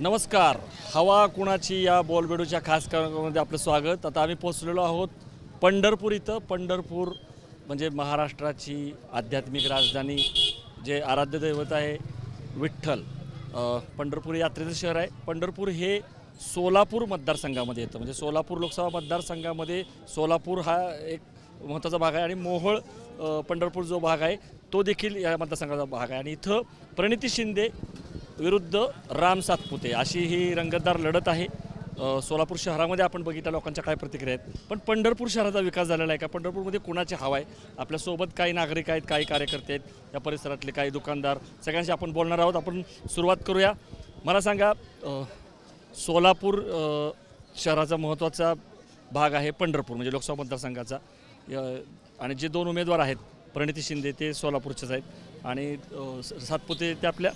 नमस्कार. हवा कुणाची या बॉलबेडूच्या खास कार्यक्रमामध्ये आपलं स्वागत. आता आम्ही पोचलेलो आहोत पंढरपूर इथं. पंढरपूर म्हणजे महाराष्ट्राची आध्यात्मिक राजधानी जे आराध्य दैवत आहे विठ्ठल. अ, पंढरपूर हे यात्रेचं शहर आहे. पंढरपूर हे सोलापूर मतदारसंघामध्ये येतं. म्हणजे सोलापूर लोकसभा मतदारसंघामध्ये सोलापूर हा एक महत्त्वाचा भाग आहे आणि मोहोळ अ, पंढरपूर जो भाग आहे तो देखील या मतदारसंघाचा भाग आहे. आणि इथं प्रणिती शिंदे विरुद्ध राम सातपुते अशी ही रंगतदार लढत आहे. सोलापूर शहरामध्ये आपण बघितलं लोकांच्या काय प्रतिक्रिया आहेत. पण पंढरपूर शहराचा विकास झालेला आहे का? पंढरपूरमध्ये कुणाची हवा आहे? आपल्यासोबत काही नागरिक आहेत काही कार्यकर्ते आहेत. या परिसरातले काही दुकानदार सगळ्यांशी आपण बोलणार आहोत. आपण सुरुवात करूया. मला सांगा सोलापूर शहराचा महत्त्वाचा भाग आहे पंढरपूर म्हणजे लोकसभा मतदारसंघाचा. आणि जे दोन उमेदवार आहेत प्रणिती शिंदे ते सोलापूरचेच आहेत. आणि स- सातपुते ते आपल्या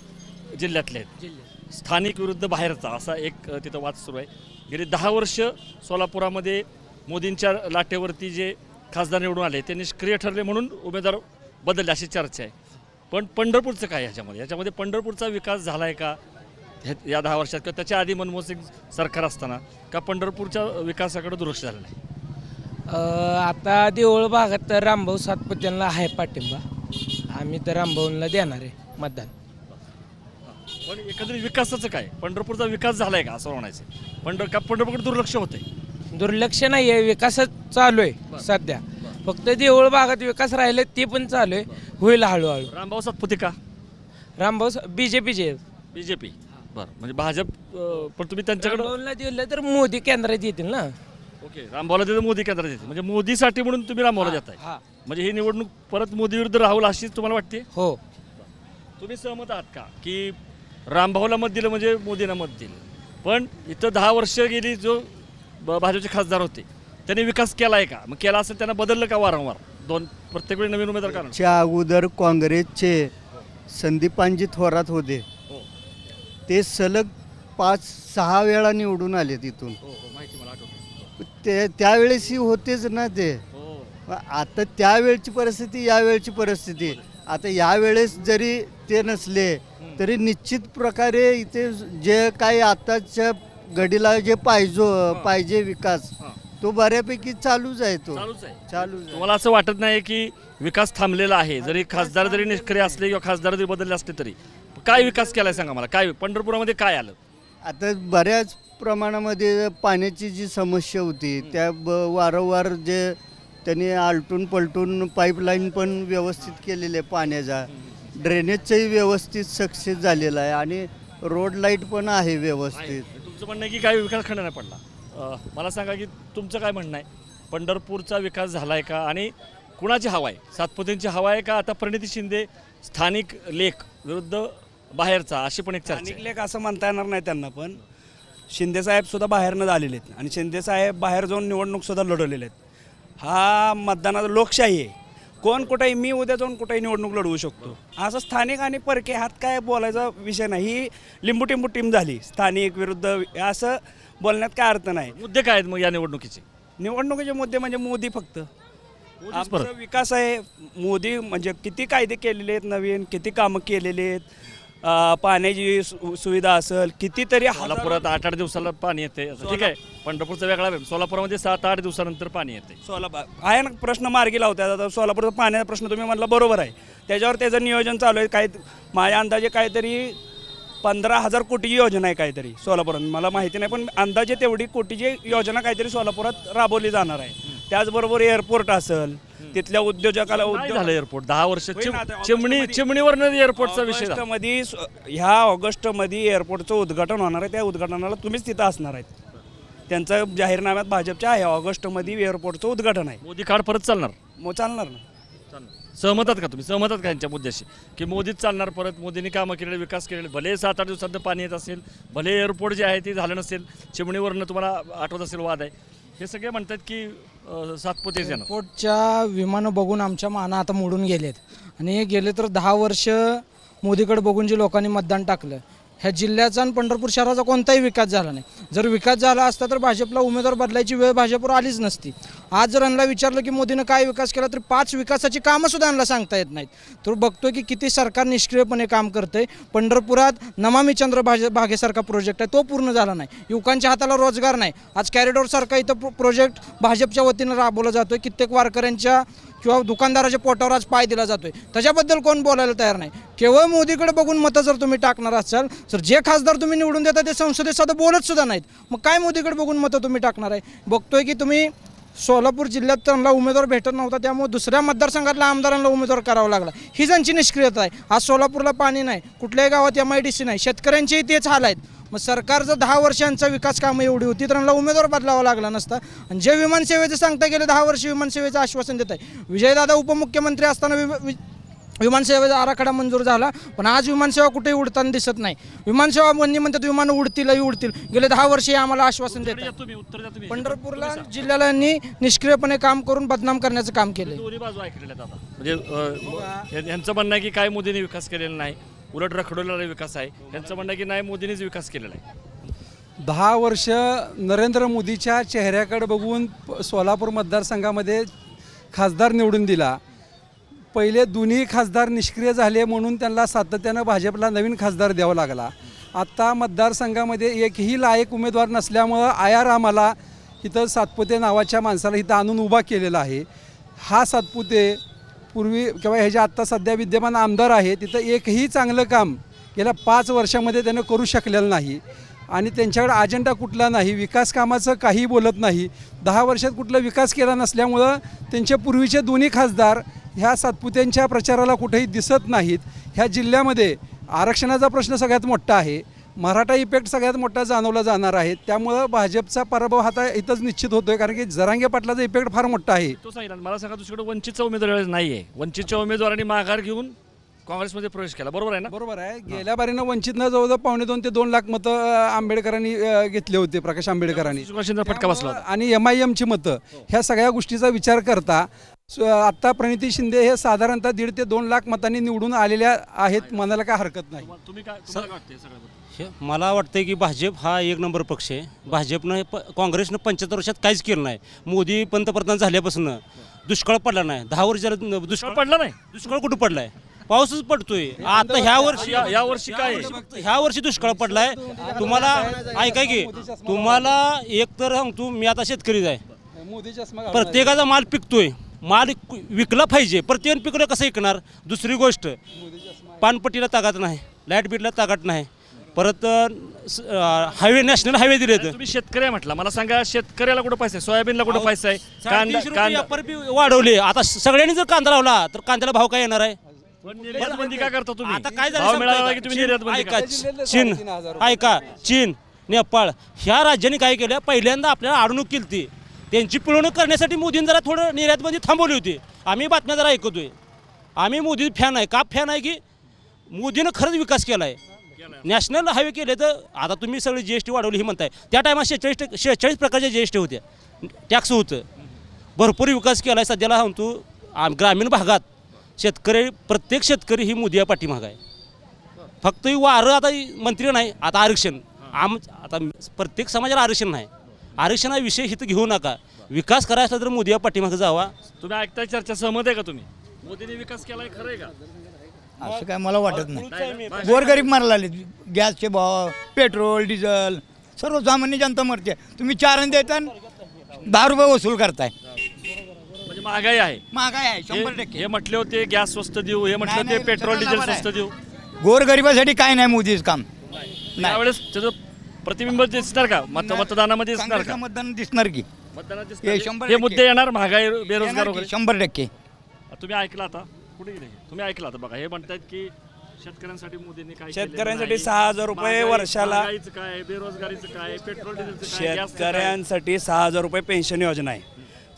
जिल्ह्यातले आहेत. स्थानिक विरुद्ध बाहेरचा असा एक तिथं वाद सुरू आहे. गेली दहा वर्ष सोलापुरामध्ये मोदींच्या लाटेवरती जे खासदार निवडून आले ते निष्क्रिय ठरले म्हणून उमेदवार बदलले अशी चर्चा आहे. पण पंढरपूरचं काय ह्याच्यामध्ये याच्यामध्ये? पंढरपूरचा विकास झाला आहे का या दहा वर्षात किंवा त्याच्या आधी मनमोहन सिंग सरकार असताना का पंढरपूरच्या विकासाकडे दुर्लक्ष झालं नाही? आता देऊळ भागात तर रामभाऊ सातपुत्यांना आहे पाठिंबा. आम्ही तर रामभाऊंना देणार आहे मतदान. पण एकंदरीत विकासाचं काय? पंढरपूरचा विकास झालाय का? असं म्हणायचं पंढर का पंढरपूरकडे दुर्लक्ष होतंय? दुर्लक्ष नाही आहे विकासच चालू आहे सध्या. फक्त देऊळ भागात विकास राहिले ते पण चालू आहे होईल हळूहळू. रामभाऊ सातपुते का? रामभाऊ बी जे पीचे बी जे पी बरं. म्हणजे भाजप अं, पण तुम्ही त्यांच्याकडे रामभाऊला दिलं तर मोदी केंद्रात येतील ना. ओके. रामभाऊला देतं मोदी केंद्रात येते म्हणजे मोदीसाठी म्हणून तुम्ही रामभाऊला देताय. हा. म्हणजे ही निवडणूक परत मोदी विरुद्ध राहुल अशीच तुम्हाला वाटते? हो. तुम्ही सहमत आहात का? की रामभाऊला मत दिलं म्हणजे मोदींना मत दिलं. पण इथं दहा वर्ष गेली जो ब- भाजपचे खासदार होते त्यांनी विकास केला आहे का? मग केला असेल त्यांना बदललं का वारंवार? दोन प्रत्येक वेळी नवीन उमेदवार कारण च्या अगोदर काँग्रेसचे संदीपानजी थोरात होते. हो. ते सलग पाच सहा वेळा निवडून आले तिथून हो हो माहिती मला आठवतं. ते त्यावेळेसही होतेच ना ते. हो. आता त्यावेळची परिस्थिती यावेळची परिस्थिती. आता यावेळेस जरी ते नसले तरी निश्चित प्रकारे इथे जे काही आताच्या घडीला जे पाहिजे पाहिजे विकास. तो बऱ्यापैकी चालूच आहे तो. चालूच आहे. चालूच आहे. तुम्हाला असं वाटत नाही की विकास थांबलेला आहे जरी खासदार जरी निष्क्रिय असले किंवा खासदार जरी बदलले असले तरी. काय विकास केलाय सांगा मला? काय पंढरपुरामध्ये काय आलं? आता बऱ्याच प्रमाणामध्ये पाण्याची जी समस्या होती त्या ब वारंवार जे त्यांनी आलटून पलटून पाईपलाईन पण व्यवस्थित केलेले आहे पाण्याचा. ड्रेनेजचंही व्यवस्थित सक्सेस झालेला आहे आणि रोड लाइट पण आहे व्यवस्थित. तुमचं म्हणणं आहे की काय विकास खंड नाही पडला? अं, मला सांगा की तुमचं काय म्हणणं आहे? पंढरपूरचा विकास झाला आहे का? आणि कुणाची हवा आहे? सातपुतेंची हवा आहे का? आता प्रणिती शिंदे स्थानिक लेख विरुद्ध बाहेरचा अशी पण एक चर्चा स्थानिक. लेख असं म्हणता येणार नाही त्यांना पण. शिंदेसाहेब सुद्धा बाहेरनं आलेले आहेत. आणि शिंदेसाहेब बाहेर जाऊन निवडणूक सुद्धा लढवलेले आहेत. हा मतदानाचा लोकशाही आहे. कोण कुठेही मी उद्या जाऊन कुठेही निवडणूक लढवू शकतो. असं स्थानिक आणि परके हात काय बोलायचा विषय नाही. ही लिंबू टिंबू टीम झाली स्थानिक विरुद्ध असं बोलण्यात काय अर्थ नाही. मुद्दे काय आहेत मग या निवडणुकीचे? निवडणुकीचे मुद्दे म्हणजे मोदी फक्त. आमचा विकास आहे. मोदी म्हणजे किती कायदे केलेले आहेत नवीन किती कामं केलेले आहेत. अं, पाण्याची सु- सुविधा असेल कितीतरी हजारो- सोलापुरात आठ आठ दिवसाला पाणी येते ठीक आहे. पंढरपूरचा वेगळा वेग सोलापुरामध्ये सात आठ दिवसानंतर पाणी येते. सोलापूर आहे ना प्रश्न मार्गी लावतात आता सोलापूरचा पाण्याचा प्रश्न तुम्ही म्हटलं बरोबर आहे. त्याच्यावर त्याचं नियोजन चालू आहे. काय माझ्या अंदाजे काहीतरी पंधरा हजार कोटीची योजना आहे काहीतरी सोलापुरात. मला माहिती नाही पण अंदाजे तेवढी कोटीची योजना काहीतरी सोलापुरात राबवली जाणार आहे. त्याचबरोबर एअरपोर्ट असेल तिथल्या उद्योजकाला काय उद्योग झालं एअरपोर्ट. दहा वर्ष चिम- चिमणी चिमणीवरनं एअरपोर्टचा विषय झाला. ऑगस्टमध्ये स- ह्या ऑगस्टमध्ये एअरपोर्टचं उद्घाटन होणार आहे. त्या उद्घाटनाला तुम्हीच तिथं असणार आहेत. त्यांचं जाहीरनाम्यात भाजपच्या आहे. ऑगस्टमध्ये एअरपोर्टचं उद्घाटन आहे. मोदी कार्ड परत चालणार. मग चालणार ना. सहमत आहात का तुम्ही? सहमत आहात का यांच्या मुद्द्याशी? की मोदीच चालणार परत मोदींनी कामं केलेले विकास केलेले भले सात आठ दिवसात पाणी येत असेल भले एअरपोर्ट जे आहे ते झालं नसेल चिमणीवरनं तुम्हाला आठवत असेल वाद आहे. हे सगळे म्हणतात की अं, सातपुतेच येणार एअरपोर्टच्या विमानं बघून आमच्या माना आता मोडून गेलेत. आणि हे गेले तर दहा वर्ष मोदीकडे बघून जे लोकांनी मतदान टाकलं ह्या जिल्ह्याचा आणि पंढरपूर शहराचा कोणताही विकास झाला नाही. जर विकास झाला असता तर भाजपला उमेदवार बदलायची वेळ भाजपवर आलीच नसती. आज जर यांना विचारलं की मोदीनं काय विकास केला तर पाच विकासाची कामंसुद्धा यांना सांगता येत नाहीत. तर बघतोय की किती सरकार निष्क्रियपणे काम करतंय. पंढरपुरात नमामी चंद्र भागेसारखा प्रोजेक्ट आहे. तो पूर्ण झाला नाही. युवकांच्या हाताला रोजगार नाही. आज कॅरिडॉरसारखा इथं प्रोजेक्ट भाजपच्या वतीनं राबवला जातोय. कित्येक वारकऱ्यांच्या किंवा दुकानदाराच्या पोटावर आज पाय दिला जातोय. त्याच्याबद्दल कोण बोलायला तयार नाही. केवळ मोदीकडे बघून मतं जर तुम्ही टाकणार असाल तर जे खासदार तुम्ही निवडून देता ते संसदेत साधं बोलत सुद्धा नाहीत. मग काय मोदीकडे बघून मतं तुम्ही टाकणार आहे? बघतोय की तुम्ही सोलापूर जिल्ह्यात त्यांना उमेदवार भेटत नव्हता त्यामुळे दुसऱ्या मतदारसंघातल्या आमदारांना उमेदवार करावा लागला. ही त्यांची निष्क्रियता आहे आज सोलापूरला पाणी नाही कुठल्याही गावात एम आय डी सी नाही शेतकऱ्यांचेही तेच हाल आहेत. मग सरकार जर दहा वर्षांचा विकास कामं एवढी होती तर त्यांना उमेदवार बदलावा लागला नसता. आणि जे विमानसेवेचं सांगता गेले दहा वर्ष विमानसेवेचं आश्वासन देत आहे. विजयदादा उपमुख्यमंत्री असताना वि- विमानसेवेचा आराखडा मंजूर झाला पण आज विमानसेवा कुठेही उडताना दिसत नाही. विमानसेवा बंदी म्हणतात विमान उडतीलही उडतील. गेले दहा वर्षे आम्हाला आश्वासन देत पंढरपूरला जिल्ह्याला यांनी निष्क्रियपणे काम करून बदनाम करण्याचं काम आता. म्हणजे यांचं म्हणणं आहे की काय मोदीने विकास केलेला नाही. उलट रखडवलेला विकास आहे. यांचं म्हणणं आहे की नाही मोदीनेच विकास केलेला आहे. दहा वर्ष नरेंद्र मोदीच्या चेहऱ्याकडे बघून प- सोलापूर मतदारसंघामध्ये खासदार निवडून दिला. पहिले दोन्ही खासदार निष्क्रिय झाले म्हणून त्यांना सातत्यानं भाजपला नवीन खासदार द्यावा लागला. आत्ता मतदारसंघामध्ये एकही लायक उमेदवार नसल्यामुळं आयार आम्हाला इथं सातपुते नावाच्या माणसाला इथं आणून उभा केलेला आहे. हा सातपुते पूर्वी किंवा ह्याच्या आत्ता सध्या विद्यमान आमदार आहे तिथं एकही चांगलं काम गेल्या पाच वर्षामध्ये त्यानं करू शकलेलं नाही. आणि त्यांच्याकडे अजेंडा कुठला नाही विकास कामाचं काही बोलत नाही. दहा वर्षात कुठला विकास केला नसल्यामुळं त्यांच्या पूर्वीचे दोन्ही खासदार ह्या सातपुत्यांच्या प्रचाराला कुठेही दिसत नाहीत. ह्या जिल्ह्यामध्ये आरक्षणाचा प्रश्न सगळ्यात मोठा आहे. मराठा इफेक्ट सगळ्यात मोठा जाणवला जाणार आहे. त्यामुळं भाजपचा पराभव हा आता इथंच निश्चित होतोय कारण की जरांगे पाटलाचा इफेक्ट फार मोठा आहे. तो सांगितलं मला सांगा दुसरीकडे वंचितचा उमेदवार नाही आहे वंचितच्या उमेदवारांनी माघार घेऊन काँग्रेसमध्ये प्रवेश केला. बरोबर आहे ना? बरोबर आहे. गेल्या बारीनं वंचितनं जवळजवळ पावणे दोन ते दोन लाख मतं आंबेडकरांनी अं, घेतले होते प्रकाश आंबेडकरांनी. सुभाषचंद्र फटका बसला होता. आणि एम आय एमची मतं ह्या सगळ्या गोष्टीचा विचार करता स- आत्ता प्रणिती शिंदे हे साधारणतः दीड ते दोन लाख मतांनी निवडून आलेल्या आहेत म्हणायला काय हरकत नाही. तुम्ही काय तुम्हाला काय वाटतं सगळ्याबद्दल? हे मला वाटतं की भाजप हा एक नंबर पक्ष आहे. भाजपनं प काँग्रेसनं पंच्याहत्तर वर्षात काहीच केलं नाही. मोदी पंतप्रधान झाल्यापासून दुष्काळ पडला नाही. दहा वर्ष झालं दुष्काळ पडला नाही? दुष्काळ कुठं पडलाय? पाऊसच पडतोय. आता ह्या वर्षी या- या वर्षी काय आहे? ह्या वर्षी दुष्काळ पडलाय. तुम्हाला ऐकाय की तुम्हाला एक तर सांगतो मी आता शेतकरीच आहे. मोदी चष्मा प्रत्येकाचा माल पिकतोय. माल विक- विकला पाहिजे. प्रत्येक पिकलं कसं विकणार? दुसरी गोष्ट पानपट्टीला ताकद नाही लाइट बिलला ताकद नाही. परत हायवे नॅशनल हायवे दिले तुम्ही शेतकरी म्हटलं. मला सांगा शेतकऱ्याला कुठं पैसा आहे? सोयाबीनला कुठं पैसा आहे? कांदा वाढवले. आता सगळ्यांनी जर कांदा लावला तर कांद्याला भाव काय येणार आहे? पण निर्यात बंदी का करता तुम्ही? आता काय भाव मिळाला का? तुम्ही ऐका. चीन ऐका चीन नेपाळ ह्या राज्यांनी काय केलं? पहिल्यांदा आपल्याला अडवणूक केली ती त्यांची पिळवणूक करण्यासाठी मोदींनी जरा थोडं निर्यात बंदी थांबवली होती. आम्ही बातम्या जरा ऐकतोय. आम्ही मोदी फॅन आहे. का फॅन आहे की? मोदीनं खरंच विकास केला आहे नॅशनल हायवे केले तर आता तुम्ही सगळे जी एस टी वाढवली ही म्हणताय. त्या टायमात शेहेचाळीस टक्के शेहेचाळीस प्रकारच्या जी एस टी होत्या टॅक्स होतं. भरपूर विकास केला आहे सध्याला सांगतो आम ग्रामीण भागात शेतकरी प्रत्येक शेतकरी ही मोदी या पाठीमागं आहे. फक्त ही वारं आता ही मंत्री नाही आता आरक्षण. आम आता प्रत्येक समाजाला आरक्षण नाही. आरक्षण हा विषय इथं घेऊ नका. विकास करायचा तर मोदी या पाठीमागं जावा. तुम्ही ऐकताय चर्चा सहमत आहे का तुम्ही? मोदीने विकास केलाय खरं आहे का? असं काय मला वाटत नाही. गोरगरीब मारायला आले गॅसचे भाव पेट्रोल डिझेल सर्वसामान्य जनता मरते. तुम्ही चार देता दहा रुपये वसूल करताय. म्हणजे महागाई आहे. महागाय आहे शंभर हे- टक्के. हे म्हटले होते गॅस स्वस्त देऊ. हे म्हटले नाही, होते नाही, पेट्रोल डिझेल बरोबर स्वस्त. देऊ. गोरगरिबासाठी काय नाही मोदीच काम. नाही. त्यावेळेस त्याचं प्रतिबिंब दिसणार का? मत मतदानामध्ये दिसणार काँग्रेसला का मतदान दिसणार की. मतदानात हे दिसणार शंभर हे टक्के. मुद्दे येणार महागाई बेरोजगार येणार की? वगैरे? शंभर टक्के. तुम्ही ऐकलं आता? कुठे गेले तुम्ही ऐकलं आता बघा हे म्हणतात की शेतकऱ्यांसाठी मोदींनी काय केलेलं शेतकऱ्यांसाठी नाही. सहा हजार रुपये महागाई- वर्षाला- महागाईचं काय बेरोजगारीचं काय पेट्रोल डिझेलचं काय गॅसचं काय? शेतकऱ्यांसाठी सहा हजार रुपये पेन्शन योजना आहे.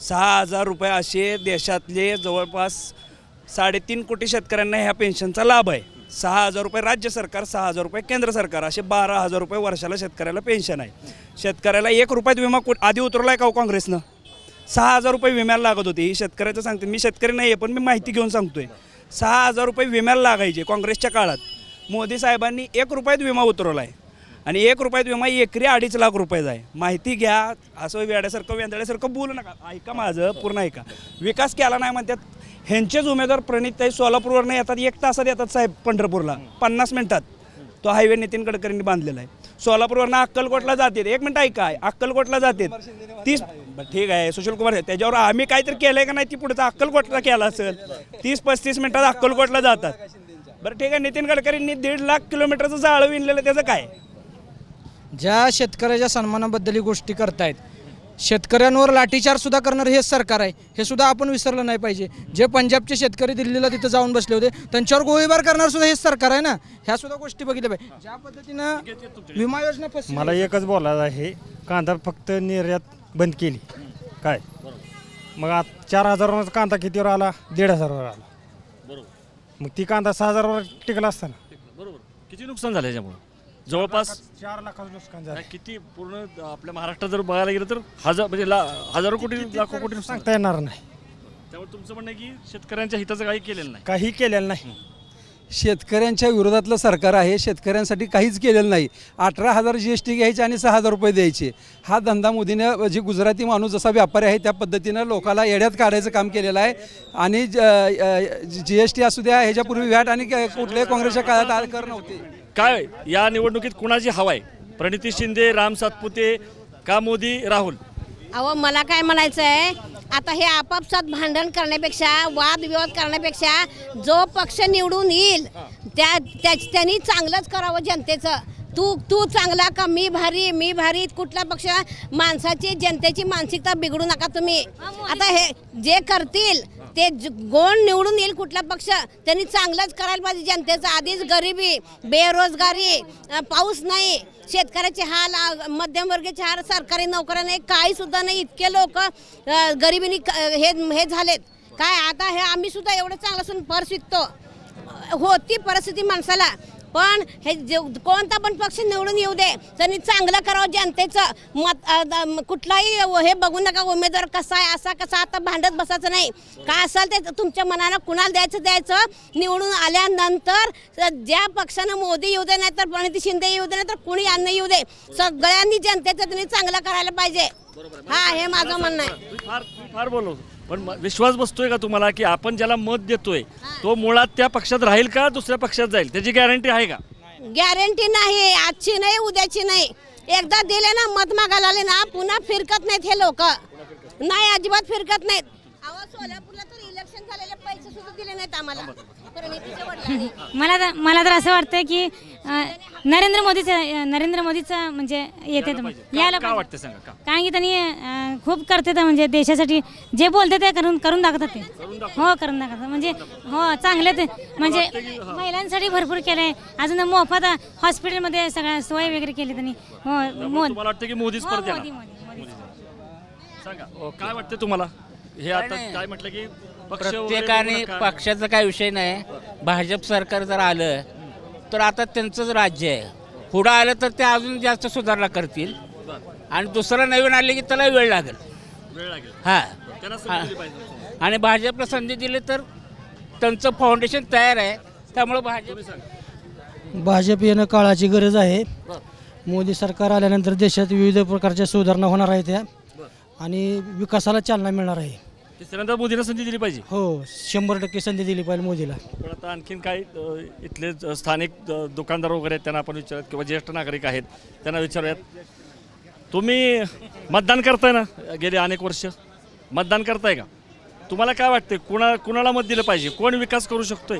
सहा हजार रुपये असे देशातले जवळपास साडेतीन कोटी शेतकऱ्यांना ह्या पेन्शनचा लाभ आहे. सहा हजार रुपये राज्य सरकार सहा हजार रुपये केंद्र सरकार असे बारा हजार रुपये वर्षाला शेतकऱ्याला पेन्शन आहे. शेतकऱ्याला एक रुपयात विमा कु- आधी उतरवला आहे का हो काँग्रेसनं? सहा हजार रुपये विम्याला लागत होते. ही शेतकऱ्याचं सांगते. मी शेतकरी नाही आहे पण मी माहिती घेऊन सांगतोय. सहा हजार रुपये विम्याला लागायचे काँग्रेसच्या काळात. मोदी साहेबांनी एक रुपयात विमा उतरवला आहे आणि एक रुपयात विमा एकरी अडीच लाख रुपयाचा आहे. माहिती घ्या. असं वेड्यासारखं वेंदळ्यासारखं बोलू नका. ऐका माझं पूर्ण ऐका. विकास केला नाही म्हणतात. ह्यांचेच उमेदवार प्रणितताई सोलापूरवरनं येतात. एक तासात येतात साहेब पंढरपूरला. पन्नास मिनिटात. तो हायवे नितीन गडकरींनी बांधलेला आहे. सोलापूरवरनं अक्कलकोटला जाते एक मिनटं ऐका. अक्कलकोटला जाते तीस बरं, ठीक आहे. सुशील कुमार आहे. त्याच्यावर आम्ही काहीतरी केलंय का नाही ती पुढचं अक्कलकोटला केला असेल. तीस पस्तीस मिनिटात अक्कलकोटला जातात. बरं ठीक आहे. नितीन गडकरींनी दीड लाख किलोमीटरचं जाळं विणलेलं त्याचं काय? ज्या शेतकऱ्याच्या सन्मानाबद्दल ही गोष्टी करतायत शेतकऱ्यांवर लाठीचार सुद्धा करणारं हेच सरकार आहे. हे सुद्धा आपण विसरलं नाही पाहिजे. जे पंजाबचे शेतकरी दिल्लीला तिथं जाऊन बसले होते त्यांच्यावर गोळीबार करणार सुद्धा हेच सरकार आहे ना? ह्या सुद्धा गोष्टी बघितल्या पाहिजे. ज्या पद्धतीनं विमा योजना फसली मला एकच बोलायचं आहे. कांदा फक्त निर्यात बंद केली. काय? मग आता चार हजारावर कांदा कितीवर आला? दीड हजारावर आला. बरोबर. मग ती कांदा सहा हजारावर टिकला असता ना. बरोबर. किती नुकसान झालं याच्यामुळं? जवळपास? चार लाखाचं नुकसान झालं. किती पूर्ण आपल्या महाराष्ट्रात जर बघायला गेलं तर हजार म्हणजे ला हजारो कोटी लाखो कोटी नुकसान सांगता येणार नाही. त्यामुळे तुमचं म्हणणं आहे की शेतकऱ्यांच्या हिताचं काही केलेलं नाही. काही केलेलं नाही. शेतकऱ्यांच्या विरोधातलं सरकार आहे शेतकऱ्यांसाठी काहीच केलेलं नाही. अठरा हजार जी एस टी घ्यायचे आणि सहा हजार रुपये द्यायचे. हा धंदा मोदीनं जी गुजराती माणूस जसा व्यापारी आहे त्या पद्धतीनं लोकाला येड्यात काढायचं काम केलेलं आहे. आणि जी एस टी असू द्या ह्याच्यापूर्वी व्हॅट आणि कुठल्याही काँग्रेसच्या काळात कर नव्हते. काय या निवडणुकीत कुणाची हवा आहे? प्रणिती शिंदे राम सातपुते का मोदी राहुल? अहो मला काय म्हणायचं आहे आता हे आपापसात भांडण करण्यापेक्षा वादविवाद करण्यापेक्षा जो पक्ष निवडून येईल त्या त्या- त्यांनी चांगलंच करावं जनतेचं. तू तू चांगला का? मी भारी मी भारी. कुठला पक्ष? माणसाची जनतेची मानसिकता बिघडू नका तुम्ही. आता हे जे करतील ते ज- निवडून येईल कुठला पक्ष त्यांनी चांगलंच करायला पाहिजे. जनतेचा आधीच गरिबी बेरोजगारी पाऊस नाही. शेतकऱ्याचे हाल मध्यमवर्गीचे हाल सरकारी नोकऱ्या नाही काही सुद्धा नाही. इतके लोक गरिबीने क- हे हे झालेत. काय आता हे आम्ही सुद्धा एवढं चांगलं असून पर शिकतो होती परिस्थिती माणसाला. पण हे जे कोणता पण पक्ष निवडून येऊ दे त्यांनी चांगलं करावं जनतेचं मत कुठलाही हे बघू नका उमेदवार कसा आहे असा कसा आता भांडत बसायचं नाही. काय असेल ते तुमच्या मनानं कुणाला द्यायचं द्यायचं. निवडून आल्यानंतर ज्या पक्षानं मोदी येऊ दे नाही तर प्रणिती शिंदे येऊ दे नाही तर कुणी यांना येऊ दे सगळ्यांनी जनतेचं त्यांनी चांगलं करायला पाहिजे. हा हे माझं म्हणणं आहे. तुम्ही फार तुम्ही पण विश्वास बसतोय का तुम्हाला की आपण ज्याला मत देतोय तो मुळात त्या पक्षात राहील का दुसऱ्या पक्षात जाईल? त्याची गॅरंटी आहे का? गॅरंटी नाही आजची नाही उद्याची नाही. एकदा दिले ना मत मागायला आले ना पुन्हा फिरकत नाहीत हे लोक. नाही अजिबात फिरकत नाहीत. अहो सोलापूरला तर इलेक्शन झालेले पैसे सुद्धा दिले नाहीत आम्हाला. मला तर मला तर असं वाटतं की अं, नरेंद्र मोदीचं नरेंद्र मोदीचं म्हणजे येते यायला का पाहिजे. वाटतं सांगा का? कारण की त्यांनी अं, खूप करते म्हणजे देशासाठी जे बोलते ते करून करून दाखवतात ते. हो करून दाखवतात. म्हणजे हो चांगले ते म्हणजे महिलांसाठी भरपूर केलं आहे अजून मोफत हॉस्पिटलमध्ये सगळ्या सोय वगैरे केली त्यांनी. हो मोद तुम्हाला वाटतं की मोदीच हो, परत मोदी येणार? मोदी मोदी. सांगा काय वाटतं तुम्हाला? हे आता काय म्हटलं की प्रत्येकाने. पक्षाचा काय विषय नाही. भाजप सरकार जर आलं तर आता त्यांचंच राज्य आहे. पुढं आलं तर ते अजून जास्त सुधारणा करतील. आणि दुसरं नवीन आले की त्याला वेळ लागेल. वेळ लागेल. हा. आणि भाजपला संधी दिली तर त्यांचं फाउंडेशन तयार आहे. त्यामुळे भाजप भाजप येणं काळाची गरज आहे. मोदी सरकार आल्यानंतर देशात विविध प्रकारच्या सुधारणा होणार आहेत त्या आणि विकासाला चालना मिळणार आहे. तिसऱ्यांदा मोदीला संधी दिली पाहिजे. हो शंभर टक्के संधी दिली पाहिजे मोदीला. पण आता आणखीन काय अ, इथले ज- स्थानिक अ, दुकानदार वगैरे आहेत त्यांना आपण विचारूयात किंवा ज्येष्ठ नागरिक आहेत त्यांना विचारूयात. तुम्ही मतदान करताय ना गेले अनेक वर्ष? मतदान करताय का? तुम्हाला काय वाटतंय कुणा कुणाला मत दिलं पाहिजे? कोण विकास करू शकतोय?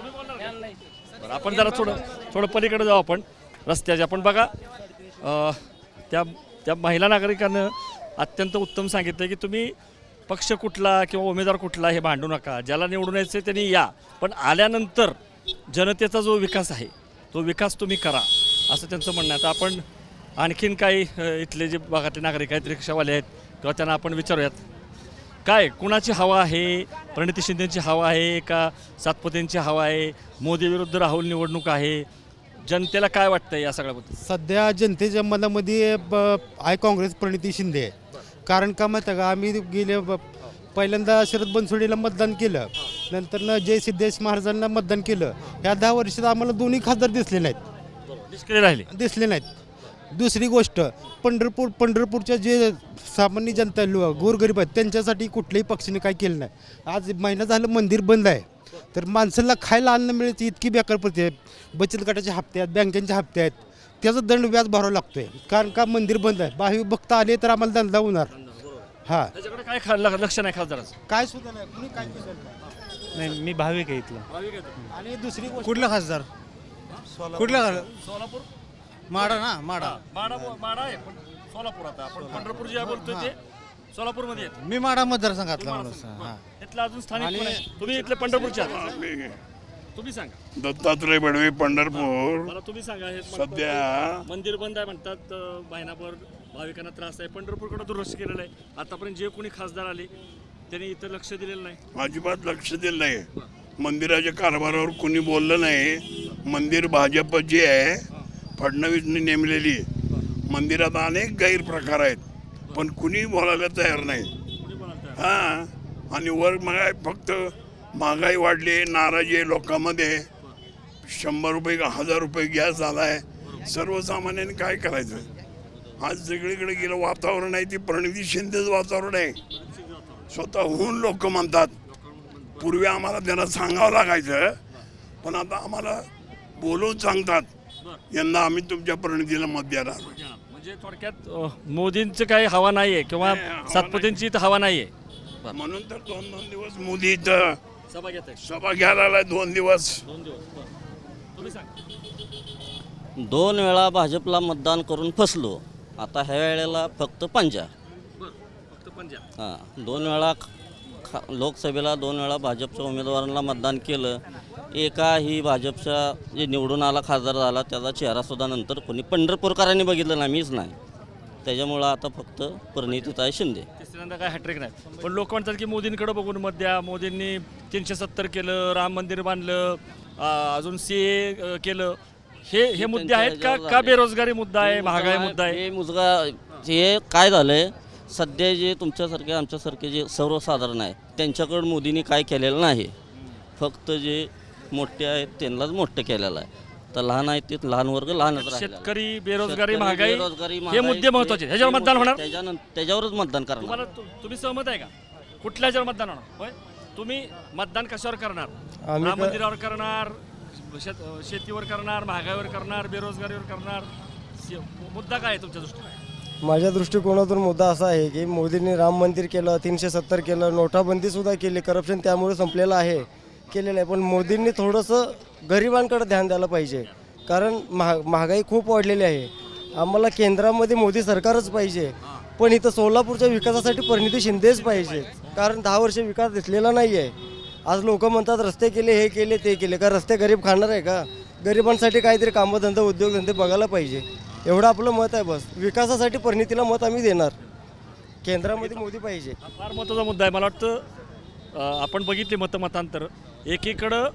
बरं, आपण जरा थोडं थोडं पलीकडे जाऊ आपण. रस्त्याच्या आपण बघा अ, त्या त्या महिला नागरिकानं अत्यंत उत्तम सांगितलं की तुम्ही पक्ष कुठला किंवा उमेदवार कुठला हे भांडू नका. ज्याला निवडून यायचं त्यांनी या. पण आल्यानंतर जनतेचा जो विकास आहे तो विकास तुम्ही करा असं त्यांचं म्हणणं आहे. आता आपण आणखीन काही इथले जे भागातले नागरिक आहेत रिक्षावाले आहेत किंवा त्यांना आपण विचारूयात. काय कुणाची हवा आहे? प्रणिती शिंदेची हवा आहे का सातपुतेंची हवा आहे? मोदी विरुद्ध राहुल निवडणूक आहे? जनतेला काय वाटतंय या सगळ्याबद्दल? सध्या जनतेच्या मनामध्ये ब- आहे काँग्रेस प्रणिती शिंदे. कारण का माहिती आहे का? आम्ही गेले ब- पहिल्यांदा शरद बनसोडीला मतदान केलं. नंतरनं जय सिद्धेश महाराजांना मतदान केलं. ह्या दहा वर्षात आम्हाला दोन्ही खासदार दिसले नाहीत. निष्क्रिय राहिले. दिसले नाहीत. दुसरी गोष्ट पंढरपूर पंढरपूरच्या जे सामान्य जनता लो- गोरगरीब आहेत त्यांच्यासाठी कुठल्याही पक्षाने काय केलं नाही. आज महिना झालं मंदिर बंद आहे. तर माणसाला खायला अन्न मिळते इतकी बेकार पडते बचत गटाचे हप्ते आहेत बँकेचे हप्ते आहेत. त्याचा दंड व्याज भरावा लागतोय. कारण का मंदिर बंद आहे. बाहेर भक्त आले तर आम्हाला धंदा होणार. हां. त्याच्याकडे काय खा- लक्ष नाही खासदाराचं? काय सुद्धा नाही. कुणी काय केलं नाही. नाही मी भाविक आहे इथला. आणि दुसरी गोष्ट कुठला खासदार? कुठला खासदार? सोलापूर? माडा ना माडा. माडा माडा आहे पण सोलापूर आता. आपण पंढरपूर जे बोलतोय ते सोलापूरमध्ये मी माडा मतदारसंघातला माणूस हां. इथलं अजून स्थानिक कोण आहे? तुम्ही इथले पंढरपूरचे आहात. तुम्ही सांगा. दत्तात्रय बडवे पंढरपूर. मला तुम्ही सांगा हे म्हणतात सध्या. मंदिर बंद आहे म्हणतात अं, महिनाभर भाविकांना त्रास आहे. पंढरपूरकडे दुर्लक्ष केलेलं आहे. आतापर्यंत जे कोणी खासदार आले त्यांनी इथं लक्ष दिलेलं नाही. अजिबात लक्ष दिलं नाही. मंदिराच्या कारभारावर कोणी बोललं नाही. मंदिर भाजप जे आहे फडणवीसने नेमलेली आहे. मंदिरात अनेक गैरप्रकार आहेत. पण कुणी बोलायला तयार नाही. हां. आणि वर मग फक्त महागाई वाढली नाराजी आहे लोकांमध्ये. शंभर रुपये का हजार रुपये गॅस झाला आहे सर्वसामान्यांनी काय करायचं? आज सगळीकडे गेलं वातावरण आहे ती प्रणिती शिंदेच वातावरण आहे. स्वतःहून लोक म्हणतात. पूर्वी आम्हाला त्यांना सांगावं लागायचं पण आता आम्हाला बोलून सांगतात. यंदा आम्ही तुमच्या प्रणितीला मत देणार म्हणजे थोडक्यात मोदींचं काही हवा नाहीये किंवा नाही, हवा सातपतींची इथं नाहीये म्हणून तर दोन दोन दिवस मोदी इथं सभा घेत आहे सभा घ्यायला आलाय दोन दिवस. दोन दिवस बरं. तुम्ही सांगा. दोन वेळा भाजपला मतदान करून फसलो. आता ह्या वेळेला फक्त पंजा. बरं फक्त पंजाब हां दोन वेळा खा लोकसभेला दोन वेळा भाजपच्या उमेदवारांना मतदान केलं. एकाही भाजपच्या जे निवडून आला खासदार झाला त्याचा चेहरासुद्धा नंतर कोणी पंढरपूरकरांनी बघितलं नाही मीच नाही. त्याच्यामुळं आता फक्त परिणितीताई शिंदे. तिसऱ्यांदा काय हॅट्रिक नाही. पण लोक म्हणतात की मोदींकडे बघून मत द्या. मोदींनी तीनशे सत्तर केलं राम मंदिर बांधलं अं, अजून सी ए केलं. हे हे मुद्दे आहेत का? का बेरोजगारी मुद्दा आहे महागाई मुद्दा आहे? हे मुलगा हे काय झालंय सध्या जे तुमच्यासारखे आमच्यासारखे जे सर्वसाधारण आहे त्यांच्याकडं मोदींनी काय केलेलं नाही. फक्त जे मोठे आहेत त्यांनाच मोठं केलेलं आहे. तर लहान आहेत ते लहान वर्ग लहानच राहिलेला आहे. शेतकरी बेरोजगारी शेतकरी, महागाई बेरोजगारी, हे महागाई, मुद्दे महत्त्वाचे आहेत. ह्याच्यावर हे मतदान होणार? त्याच्यावरच मतदान करणार. तुम्हाला तु- तुम्ही सहमत आहे का? कुठल्या ह्याच्यावर मतदान होणार? होय? तुम्ही मतदान कशावर करणार? आम्ही राम का- मंदिरावर करणार शेत शेतीवर करणार महागाईवर करणार बेरोजगारीवर करणार? मुद्दा काय आहे तुमच्या दृष्टीने? माझ्या दृष्टिकोनातून मुद्दा असा आहे की मोदींनी राम मंदिर केलं तीनशे सत्तर केलं नोटाबंदीसुद्धा केली. करप्शन त्यामुळे संपलेलं आहे केलेलं आहे. पण मोदींनी थोडंसं गरिबांकडे ध्यान द्यायला पाहिजे. कारण महा महागाई खूप वाढलेली आहे. आम्हाला केंद्रामध्ये मोदी सरकारच पाहिजे. पण इथं सोलापूरच्या विकासासाठी परिणिती शिंदेच पाहिजे. कारण दहा वर्ष विकास दिसलेला नाही आहे आज लोक म्हणतात रस्ते केले हे केले ते केले. का रस्ते गरीब खाणार आहे का? गरिबांसाठी काहीतरी कामधंदा उद्योगधंदे बघायला पाहिजे. एवढं आपलं मत आहे बस. विकासासाठी परिणितीला मत आम्ही देणार. केंद्रामध्ये मोदी पाहिजे. फार महत्त्वाचा मुद्दा आहे. मला वाटतं आपण बघितले मतमतांतर एकीकडं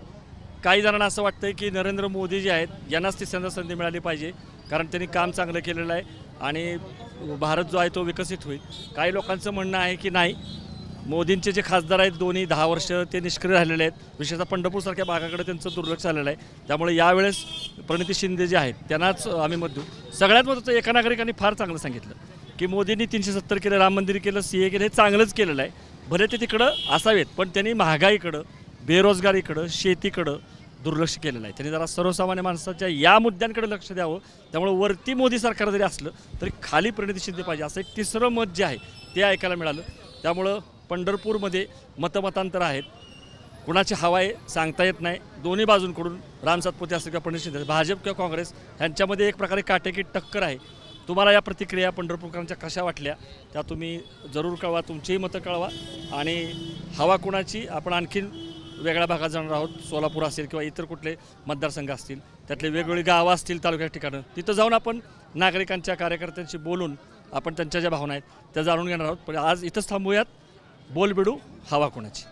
काही जणांना असं वाटतं की नरेंद्र मोदी जे आहेत यांनाच तिसऱ्यांदा संधी मिळाली पाहिजे कारण त्यांनी काम चांगलं केलेलं आहे आणि भारत जो आहे तो विकसित होईल. काही लोकांचं म्हणणं आहे की नाही मोदींचे जे खासदार आहेत दोन्ही दहा वर्ष ते निष्क्रिय राहिलेले आहेत. विशेषतः पंढरपूरसारख्या भागाकडे त्यांचं दुर्लक्ष झालेलं आहे. त्यामुळे यावेळेस प्रणिती शिंदे जे आहेत त्यांनाच आम्ही मत देऊ. सगळ्यात महत्त्वाचं एका नागरिकांनी फार चांगलं सांगितलं की मोदींनी तीनशे सत्तर केलं राम मंदिर केलं सी ए केलं हे चांगलंच केलेलं आहे. भले ते तिकडं असावेत पण त्यांनी महागाईकडं बेरोजगारीकडं शेतीकडं दुर्लक्ष केलेलं आहे त्यांनी जरा सर्वसामान्य माणसाच्या या मुद्द्यांकडे लक्ष द्यावं. त्यामुळे वरती मोदी सरकार जरी असलं तरी खाली प्रणिती शिंदे पाहिजे असं एक तिसरं मत जे आहे ते ऐकायला मिळालं. त्यामुळं पंढरपूरमध्ये मतमतांतर आहेत. कुणाची हवा आहे सांगता येत नाही. दोन्ही बाजूंकडून राम सातपुते असतील किंवा प्रणित शिंदे भाजप किंवा काँग्रेस ह्यांच्यामध्ये एक प्रकारे काटेकी टक्कर आहे. तुम्हाला या प्रतिक्रिया पंढरपूरकरांच्या कशा वाटल्या त्या तुम्ही जरूर कळवा तुमचीही मतं कळवा. आणि हवा कुणाची आपण आणखीन वेगळ्या भागात जाणार आहोत. सोलापूर असेल किंवा इतर कुठले मतदारसंघ असतील त्यातले वेगवेगळी गावं असतील तालुक्या ठिकाणं तिथं जाऊन आपण नागरिकांच्या कार्यकर्त्यांशी बोलून आपण त्यांच्या ज्या भावना आहेत त्या जाणून घेणार आहोत. पण आज इथंच थांबूयात. बोलबिडू हवा कोणाची?